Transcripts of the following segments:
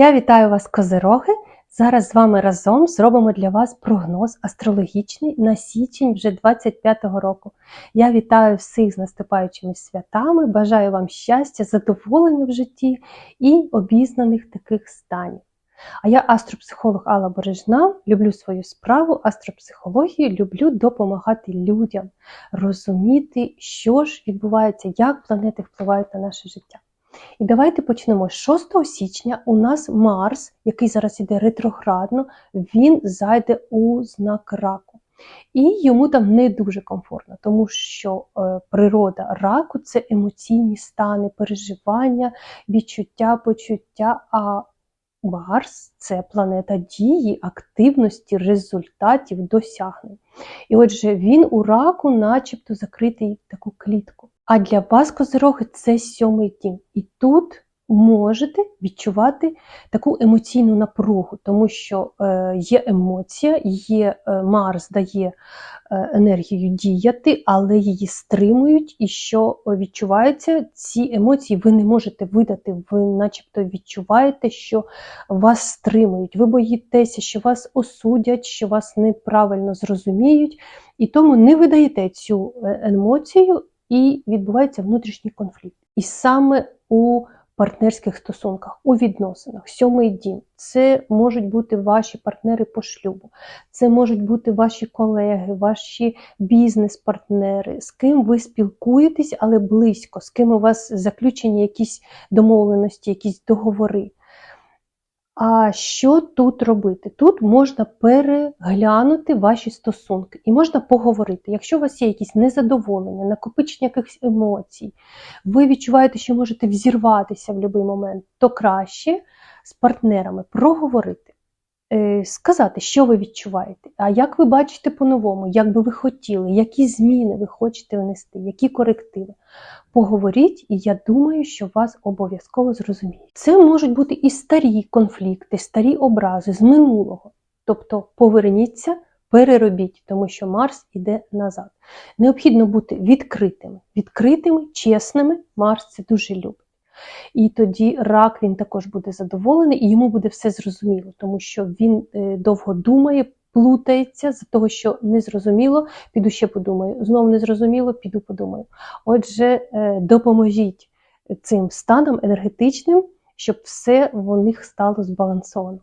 Я вітаю вас, козироги! Зараз з вами разом зробимо для вас прогноз астрологічний на січень вже 25-го року. Я вітаю всіх з наступаючими святами, бажаю вам щастя, задоволення в житті і обізнаних таких станів. А я астропсихолог Алла Бережна, люблю свою справу, астропсихологію, люблю допомагати людям розуміти, що ж відбувається, як планети впливають на наше життя. І давайте почнемо. З 6 січня у нас Марс, який зараз іде ретроградно, він зайде у знак раку. І йому там не дуже комфортно, тому що е, природа раку це емоційні стани, переживання, відчуття, почуття. А Марс це планета дії, активності, результатів, досягнень. І отже, він у раку, начебто, закритий в таку клітку. А для вас, козироги, це сьомий дім. І тут можете відчувати таку емоційну напругу, тому що е, є емоція, є е, Марс дає е, енергію діяти, але її стримують, і що відчувається, ці емоції ви не можете видати, ви начебто відчуваєте, що вас стримують. Ви боїтеся, що вас осудять, що вас неправильно зрозуміють, і тому не видаєте цю емоцію і відбувається внутрішній конфлікт. І саме у партнерських стосунках, у відносинах, сьомий дім. Це можуть бути ваші партнери по шлюбу, це можуть бути ваші колеги, ваші бізнес-партнери, з ким ви спілкуєтесь, але близько, з ким у вас заключені якісь домовленості, якісь договори. А що тут робити? Тут можна переглянути ваші стосунки і можна поговорити. Якщо у вас є якісь незадоволення, накопичення якихось емоцій, ви відчуваєте, що можете взірватися в будь-який момент, то краще з партнерами проговорити, сказати, що ви відчуваєте, а як ви бачите по-новому, як би ви хотіли, які зміни ви хочете внести, які корективи. Поговоріть, і я думаю, що вас обов'язково зрозуміють. Це можуть бути і старі конфлікти, старі образи з минулого. Тобто поверніться, переробіть, тому що Марс іде назад. Необхідно бути відкритими, відкритими, чесними. Марс це дуже любить. І тоді рак він також буде задоволений, і йому буде все зрозуміло, тому що він е, довго думає, плутається з того, що не зрозуміло, піду ще подумаю. Знову не зрозуміло, піду подумаю. Отже, е, допоможіть цим станам енергетичним, щоб все в них стало збалансовано.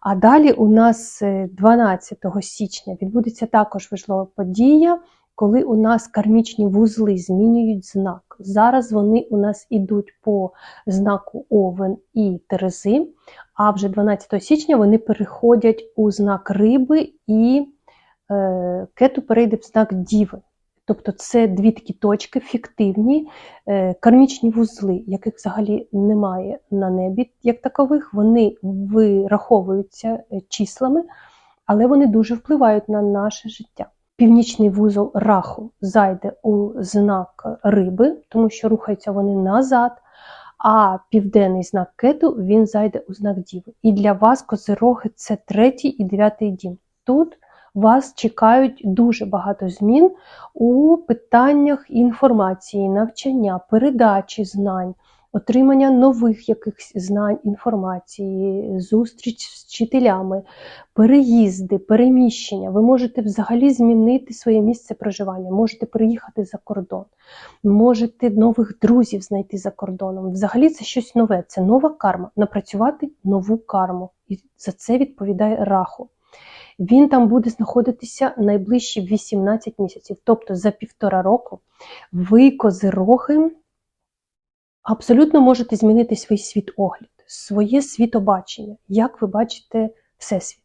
А далі у нас 12 січня відбудеться також важлива подія, коли у нас кармічні вузли змінюють знак. Зараз вони у нас ідуть по знаку Овен і Терези, а вже 12 січня вони переходять у знак риби і е, кету перейде в знак Діви. Тобто це дві такі точки фіктивні, е, кармічні вузли, яких взагалі немає на небі, як такових, вони вираховуються е, числами, але вони дуже впливають на наше життя. Північний вузол раху зайде у знак риби, тому що рухаються вони назад, а південний знак кету він зайде у знак Діви. І для вас, козироги, це третій і дев'ятий дім. Тут вас чекають дуже багато змін у питаннях інформації, навчання, передачі знань, отримання нових якихось знань, інформації, зустріч з вчителями, переїзди, переміщення. Ви можете взагалі змінити своє місце проживання, можете приїхати за кордон, можете нових друзів знайти за кордоном. Взагалі це щось нове, це нова карма, напрацювати нову карму. І за це відповідає раху. Він там буде знаходитися найближчі 18 місяців, тобто за півтора року ви, козироги, абсолютно можете змінити свій світогляд, своє світобачення, як ви бачите Всесвіт,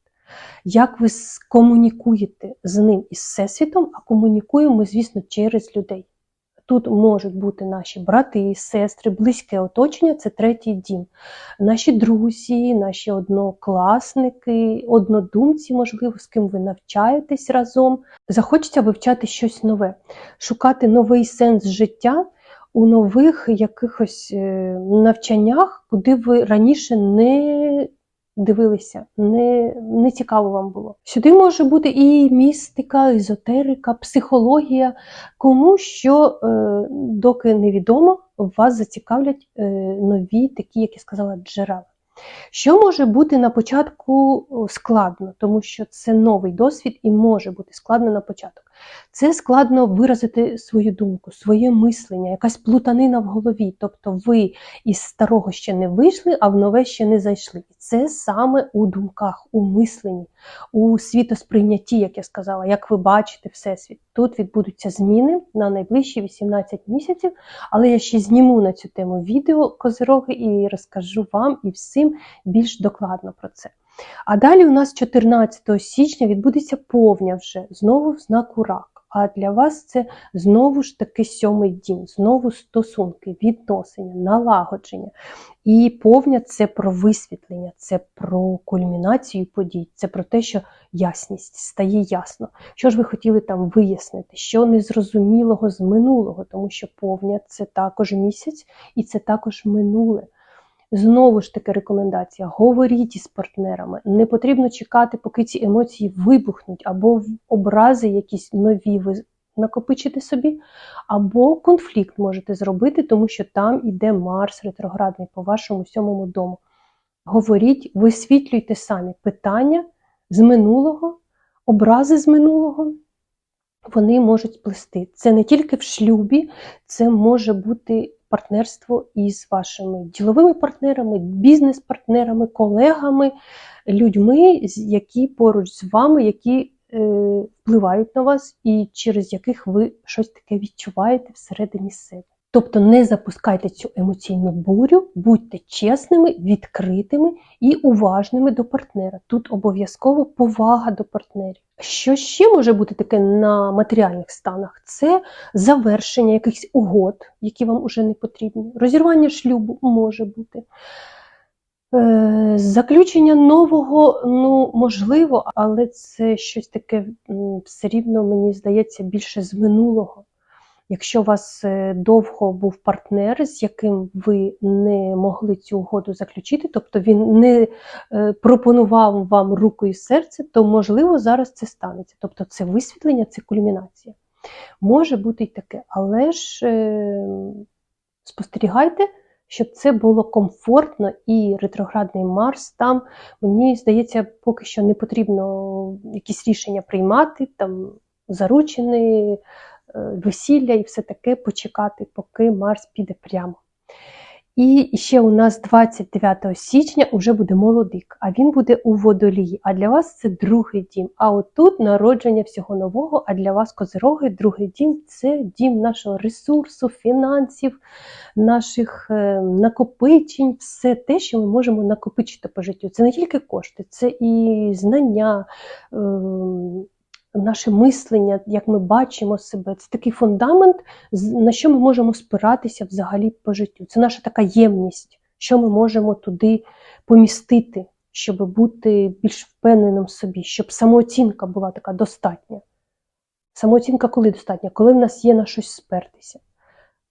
як ви комунікуєте з ним із Всесвітом, а комунікуємо ми, звісно, через людей. Тут можуть бути наші брати, сестри, близьке оточення це третій дім. Наші друзі, наші однокласники, однодумці, можливо, з ким ви навчаєтесь разом. Захочеться вивчати щось нове, шукати новий сенс життя у нових якихось е, навчаннях, куди ви раніше не дивилися, не не цікаво вам було. Сюди може бути і містика, езотерика, психологія, кому що, е, доки невідомо, вас зацікавлять е, нові, такі, як я сказала, джерела. Що може бути на початку складно, тому що це новий досвід і може бути складно на початок. Це складно виразити свою думку, своє мислення, якась плутанина в голові. Тобто ви із старого ще не вийшли, а в нове ще не зайшли. І це саме у думках, у мисленні, у світосприйнятті, як я сказала, як ви бачите Всесвіт. Тут відбудуться зміни на найближчі 18 місяців, але я ще зніму на цю тему відео козироги і розкажу вам і всім більш докладно про це. А далі у нас 14 січня відбудеться повня вже знову в знаку рак. А для вас це знову ж таки сьомий дім, знову стосунки, відносини, налагодження. І повня це про висвітлення, це про кульмінацію подій, це про те, що ясність стає ясно. Що ж ви хотіли там вияснити, що незрозумілого з минулого, тому що повня це також місяць і це також минуле. Знову ж таки рекомендація: говоріть із партнерами. Не потрібно чекати, поки ці емоції вибухнуть, або образи якісь нові ви накопичите собі, або конфлікт можете зробити, тому що там іде Марс ретроградний по вашому сьомому дому. Говоріть, висвітлюйте самі питання з минулого, образи з минулого. Вони можуть плести. Це не тільки в шлюбі, це може бути партнерство із вашими діловими партнерами, бізнес-партнерами, колегами, людьми, які поруч з вами, які е, впливають на вас і через яких ви щось таке відчуваєте всередині себе. Тобто не запускайте цю емоційну бурю, будьте чесними, відкритими і уважними до партнера. Тут обов'язково повага до партнерів. Що ще може бути таке на матеріальних станах? Це завершення якихось угод, які вам уже не потрібні. Розірвання шлюбу може бути. Е, Заключення нового, ну, можливо, але це щось таке все рівно, мені здається, більше з минулого. Якщо у вас е, довго був партнер, з яким ви не могли цю угоду заключити, тобто він не е, пропонував вам руку і серце, то можливо зараз це станеться. Тобто це висвітлення, це кульмінація. Може бути і таке, але ж е, спостерігайте, щоб це було комфортно і ретроградний Марс там, мені здається, поки що не потрібно якісь рішення приймати, там заручені, весілля і все таке почекати, поки Марс піде прямо. І ще у нас 29 січня вже буде молодик, а він буде у водолії. А для вас це другий дім. А отут народження всього нового, а для вас козироги, другий дім це дім нашого ресурсу, фінансів, наших е, накопичень, все те, що ми можемо накопичити по життю. Це не тільки кошти, це і знання. Е, Наше мислення, як ми бачимо себе, це такий фундамент, на що ми можемо спиратися взагалі по життю. Це наша така ємність, що ми можемо туди помістити, щоб бути більш впевненим в собі, щоб самооцінка була така достатня. Самооцінка коли достатня? Коли в нас є на щось спертися.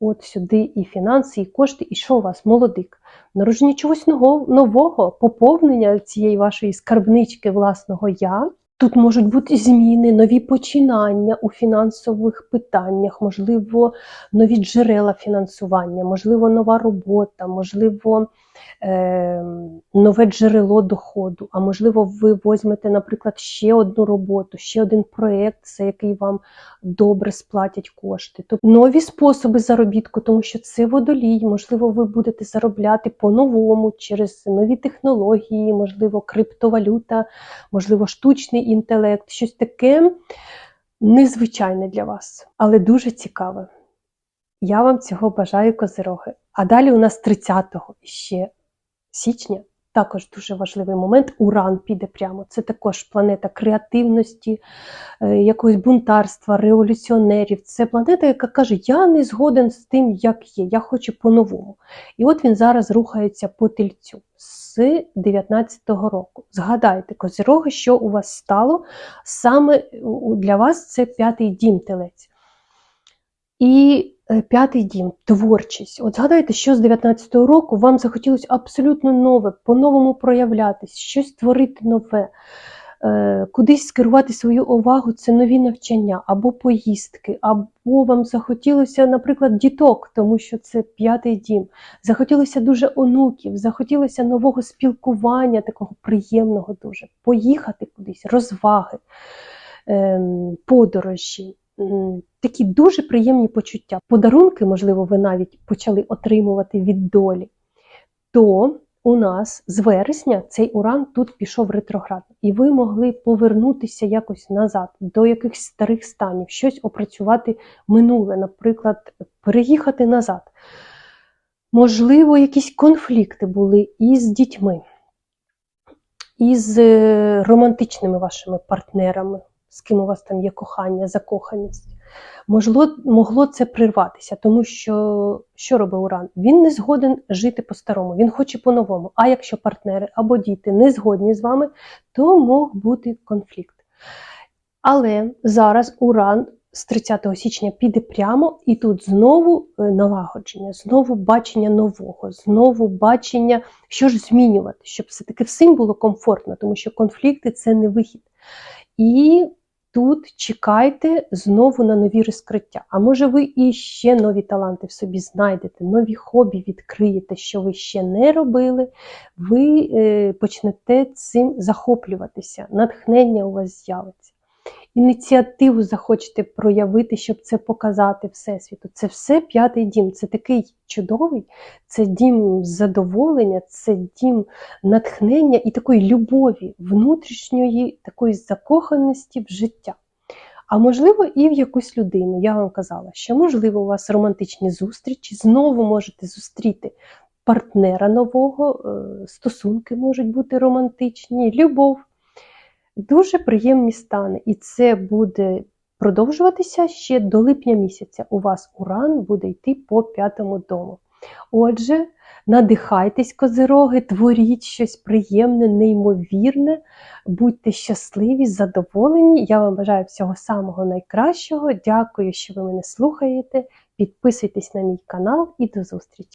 От сюди і фінанси, і кошти, і що у вас? Молодик. Народження чогось нового, поповнення цієї вашої скарбнички власного я. Тут можуть бути зміни, нові починання у фінансових питаннях, можливо, нові джерела фінансування, можливо, нова робота, можливо, нове джерело доходу. А можливо, ви візьмете, наприклад, ще одну роботу, ще один проєкт, за який вам добре сплатять кошти. Тобто нові способи заробітку, тому що це водолій. Можливо, ви будете заробляти по-новому через нові технології, можливо, криптовалюта, можливо, штучний інтелект, щось таке незвичайне для вас, але дуже цікаве. Я вам цього бажаю, козироги. А далі у нас 30 ще січня. Також дуже важливий момент. Уран піде прямо. Це також планета креативності, е, якогось бунтарства, революціонерів. Це планета, яка каже: Я не згоден з тим, як є, я хочу по-новому. І от він зараз рухається по тельцю з 19-го року. Згадайте, козироги, що у вас стало саме для вас це п'ятий дім телець. І п'ятий дім творчість. От згадайте, що з 19-го року вам захотілося абсолютно нове, по-новому проявлятись, щось творити нове. е, кудись скерувати свою увагу, це нові навчання або поїздки, або вам захотілося, наприклад, діток, тому що це п'ятий дім. Захотілося дуже онуків, захотілося нового спілкування, такого приємного дуже, поїхати кудись, розваги, ем, подорожі. М, Такі дуже приємні почуття. Подарунки, можливо, ви навіть почали отримувати від долі. То у нас з вересня цей уран тут пішов ретроградно, і ви могли повернутися якось назад до якихось старих станів, щось опрацювати минуле, наприклад, переїхати назад. Можливо, якісь конфлікти були із дітьми, із е, романтичними вашими партнерами, з ким у вас там є кохання, закоханість. Можливо, могло це прирватися, тому що що робить Уран? Він не згоден жити по-старому, він хоче по-новому. А якщо партнери або діти не згодні з вами, то мог бути конфлікт. Але зараз Уран з 30 січня піде прямо, і тут знову е, налагодження, знову бачення нового, знову бачення, що ж змінювати, щоб все-таки всім було комфортно, тому що конфлікти це не вихід. І тут чекайте знову на нові розкриття. А може, ви і ще нові таланти в собі знайдете, нові хобі відкриєте, що ви ще не робили, ви е, почнете цим захоплюватися, натхнення у вас з'явиться. Ініціативу захочете проявити, щоб це показати Всесвіту. Це все п'ятий дім. Це такий чудовий, це дім задоволення, це дім натхнення і такої любові, внутрішньої такої закоханості в життя. А можливо, і в якусь людину. Я вам казала, що можливо у вас романтичні зустрічі, знову можете зустріти партнера нового, е, стосунки можуть бути романтичні, любов. Дуже приємні стани, і це буде продовжуватися ще до липня місяця. У вас уран буде йти по п'ятому дому. Отже, надихайтесь, козироги, творіть щось приємне, неймовірне, будьте щасливі, задоволені. Я вам бажаю всього самого найкращого. Дякую, що ви мене слухаєте. Підписуйтесь на мій канал і до зустрічі!